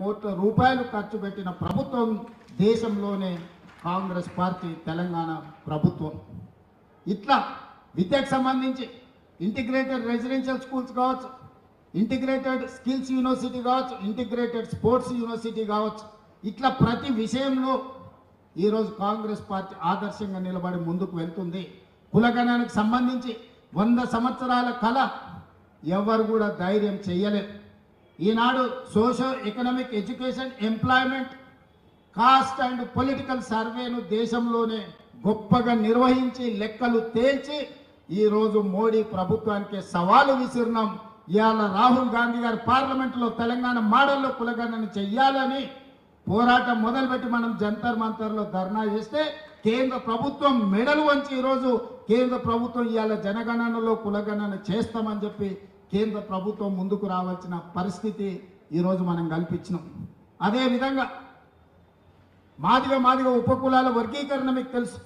కోట్ల రూపాయలు ఖర్చు పెట్టిన ప్రభుత్వం దేశంలోనే కాంగ్రెస్ పార్టీ తెలంగాణ ప్రభుత్వం. ఇట్లా విద్యకు సంబంధించి ఇంటిగ్రేటెడ్ రెసిడెన్షియల్ స్కూల్స్ కావచ్చు ఇంటిగ్రేటెడ్ స్కిల్స్ యూనివర్సిటీ కావచ్చు ఇంటిగ్రేటెడ్ స్పోర్ట్స్ యూనివర్సిటీ కావచ్చు. ఇట్లా ప్రతి విషయంలో ఈరోజు కాంగ్రెస్ పార్టీ ఆదర్శంగా నిలబడి ముందుకు వెళ్తుంది. కులగణానికి సంబంధించి వంద సంవత్సరాల కళ ఎవరు కూడా ధైర్యం చేయలేదు. ఈనాడు socio economic education employment caste and political సర్వేను దేశంలోనే గొప్పగా నిర్వహించి లెక్కలు తేల్చి ఈరోజు మోడీ ప్రభుత్వానికి సవాలు విసిరినాం. ఇవాళ రాహుల్ గాంధీ గారు పార్లమెంట్లో తెలంగాణ మోడల్లో కులగణన చెయ్యాలని పోరాటం మొదలుపెట్టి మనం జంతర్ మంతర్లో ధర్నా చేస్తే కేంద్ర ప్రభుత్వం మెడలు వంచి ఈరోజు కేంద్ర ప్రభుత్వం ఇవాళ జనగణనలో కులగణన చేస్తామని చెప్పి కేంద్ర ప్రభుత్వం ముందుకు రావాల్సిన పరిస్థితి ఈరోజు మనం కల్పించినాం. అదేవిధంగా మాదిగ మాదిగ ఉపకులాల వర్గీకరణ మీకు తెలుసు.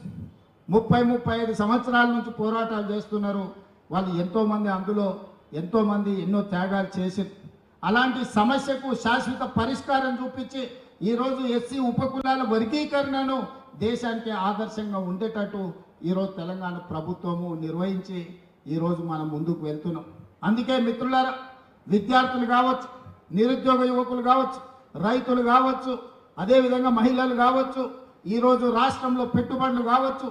ముప్పై ముప్పై ఐదు సంవత్సరాల నుంచి పోరాటాలు చేస్తున్నారు. వాళ్ళు ఎంతోమంది అందులో ఎంతోమంది ఎన్నో త్యాగాలు చేసి అలాంటి సమస్యకు శాశ్వత పరిష్కారం చూపించి ఈరోజు ఎస్సీ ఉపకులాల వర్గీకరణను దేశానికి ఆదర్శంగా ఉండేటట్టు ఈరోజు తెలంగాణ ప్రభుత్వము నిర్వహించి ఈరోజు మనం ముందుకు వెళ్తున్నాం. అందుకే మిత్రులారా విద్యార్థులు కావచ్చు నిరుద్యోగ యువకులు కావచ్చు రైతులు కావచ్చు అదేవిధంగా మహిళలు కావచ్చు ఈరోజు రాష్ట్రంలో పెట్టుబడులు కావచ్చు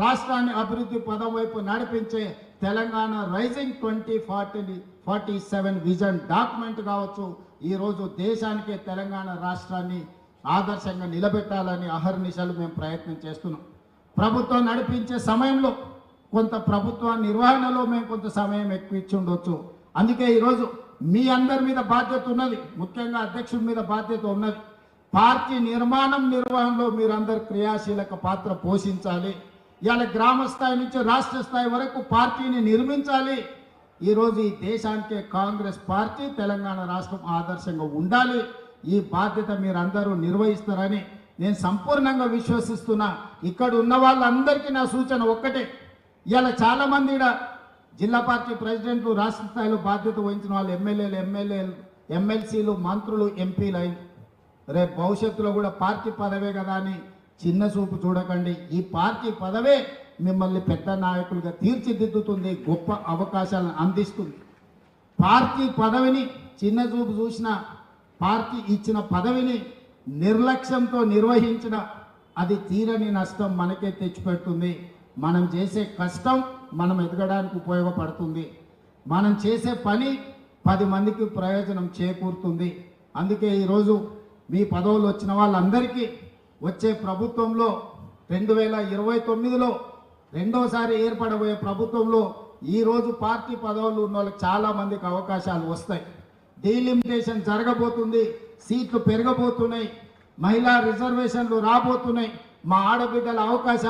రాష్ట్రాన్ని అభివృద్ధి పదం వైపు నడిపించే Telangana rising twenty forty forty seven vision document కావచ్చు ఈరోజు దేశానికే తెలంగాణ రాష్ట్రాన్ని ఆదర్శంగా నిలబెట్టాలని అహర్నిశలు మేము ప్రయత్నం చేస్తున్నాం. ప్రభుత్వం నడిపించే సమయంలో కొంత ప్రభుత్వ నిర్వహణలో మేము కొంత సమయం ఎక్కువ ఇచ్చి ఉండొచ్చు. అందుకే ఈరోజు మీ అందరి మీద బాధ్యత ఉన్నది ముఖ్యంగా అధ్యక్షుడి మీద బాధ్యత ఉన్నది. పార్టీ నిర్మాణం నిర్వహణలో మీరందరు క్రియాశీలక పాత్ర పోషించాలి. ఇవాళ గ్రామ స్థాయి నుంచి రాష్ట్ర స్థాయి వరకు పార్టీని నిర్మించాలి. ఈరోజు ఈ దేశానికే కాంగ్రెస్ పార్టీ తెలంగాణ రాష్ట్రం ఆదర్శంగా ఉండాలి. ఈ బాధ్యత మీరందరూ నిర్వహిస్తారని నేను సంపూర్ణంగా విశ్వసిస్తున్నా. ఇక్కడ ఉన్న వాళ్ళందరికీ నా సూచన ఒక్కటే. ఇలా చాలా మంది ఈడ జిల్లా పార్టీ ప్రెసిడెంట్లు రాష్ట్ర స్థాయిలో బాధ్యత వహించిన వాళ్ళు ఎమ్మెల్యేలు ఎమ్మెల్యేలు ఎమ్మెల్సీలు మంత్రులు ఎంపీలు అయి రేపు భవిష్యత్తులో కూడా పార్టీ పదవే కదా అని చిన్న చూపు చూడకండి. ఈ పార్టీ పదవే మిమ్మల్ని పెద్ద నాయకులుగా తీర్చిదిద్దుతుంది గొప్ప అవకాశాలను అందిస్తుంది. పార్టీ పదవిని చిన్న చూపు చూసిన పార్టీ ఇచ్చిన పదవిని నిర్లక్ష్యంతో నిర్వహించిన అది తీరని నష్టం మనకే తెచ్చిపెడుతుంది. మనం చేసే కష్టం మనం ఎదగడానికి ఉపయోగపడుతుంది. మనం చేసే పని పది మందికి ప్రయోజనం చేకూరుతుంది. అందుకే ఈరోజు మీ పదవులు వచ్చిన వాళ్ళందరికీ వచ్చే ప్రభుత్వంలో రెండు వేల ఇరవై తొమ్మిదిలో రెండోసారి ఏర్పడబోయే ప్రభుత్వంలో ఈరోజు పార్టీ పదవులు ఉన్న వాళ్ళకి చాలా మందికి అవకాశాలు వస్తాయి. డీలిమిటేషన్ జరగబోతుంది సీట్లు పెరగబోతున్నాయి మహిళా రిజర్వేషన్లు రాబోతున్నాయి. మా ఆడబిడ్డల అవకాశాలు